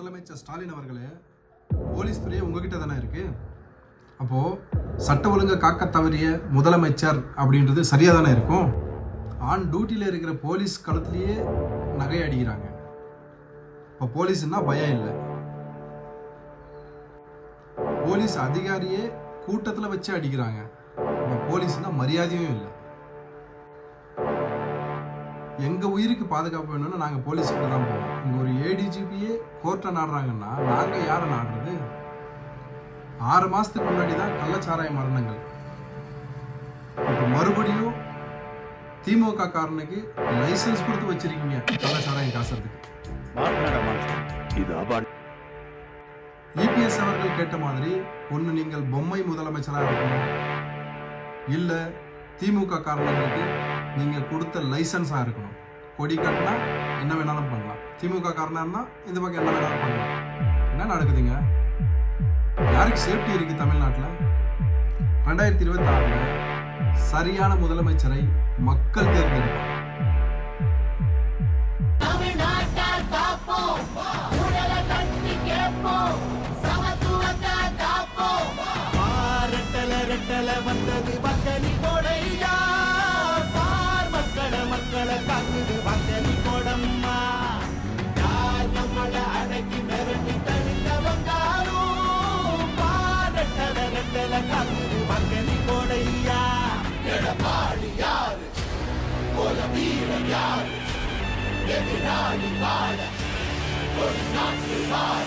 முதலமைச்சர் ஸ்டாலின் அவர்களே போலீஸ் துறையே உங்ககிட்ட தானே இருக்கு? அப்போ சட்ட ஒழுங்கை காக்க தவறிய முதலமைச்சர் அப்படின்றது சரியா தானே இருக்கும்? ஆன் டியூட்டியில் இருக்கிற போலீஸ் களத்திலேயே நகை அடிக்கிறாங்க. இப்போ போலீஸ்னா பயம் இல்லை. போலீஸ் அதிகாரியே கூட்டத்தில் வச்சு அடிக்கிறாங்க. இப்போ போலீஸ்னா மரியாதையும் இல்லை. எங்க உயிருக்கு பாதுகாப்பு வேணும்னா நாங்க போலீஸ் கிட்ட தான் போவோம். இங்க ஒரு ஏடிஜிபியே கோர்ட்டை நாடுறாங்கன்னா நாங்க யாரை நாடுறது? ஆறு மாசத்துக்கு முன்னாடி தான் கள்ளச்சாராய மரணங்கள். இப்போ மறுபடியும் திமுக காரனுக்கு லைசென்ஸ் கொடுத்து வச்சிருக்கீங்க கள்ளச்சாராயம் காசுறதுக்கு. இபிஎஸ் அவர்கள் கேட்ட மாதிரி ஒன்று நீங்கள் பொம்மை முதலமைச்சராக இருக்கணும். இல்லை திமுக காரணங்களுக்கு நீங்கள் கொடுத்த லைசன்ஸாக இருக்கணும். கொடி கட்டினா என்ன வேணாலும் பண்ணலாம். திமுக காரணம் இருந்தால் இந்த பக்கம் என்ன வேணாலும் பண்ணலாம். என்ன நடக்குதுங்க? யாருக்கு சேஃப்டி இருக்கு தமிழ்நாட்டில்? ரெண்டாயிரத்தி இருபத்தி ஆறில் சரியான முதலமைச்சரை மக்கள் தேர்ந்தெடுப்பாங்க. தமிழ்நாட்டால் ரெட்டல ரெட்டல காக்குது பக்கனி கொடையா எடப்பாடி யாரு போல வீரன் யாரு எதிராளி வாழ ஒரு நாட்டு வாழ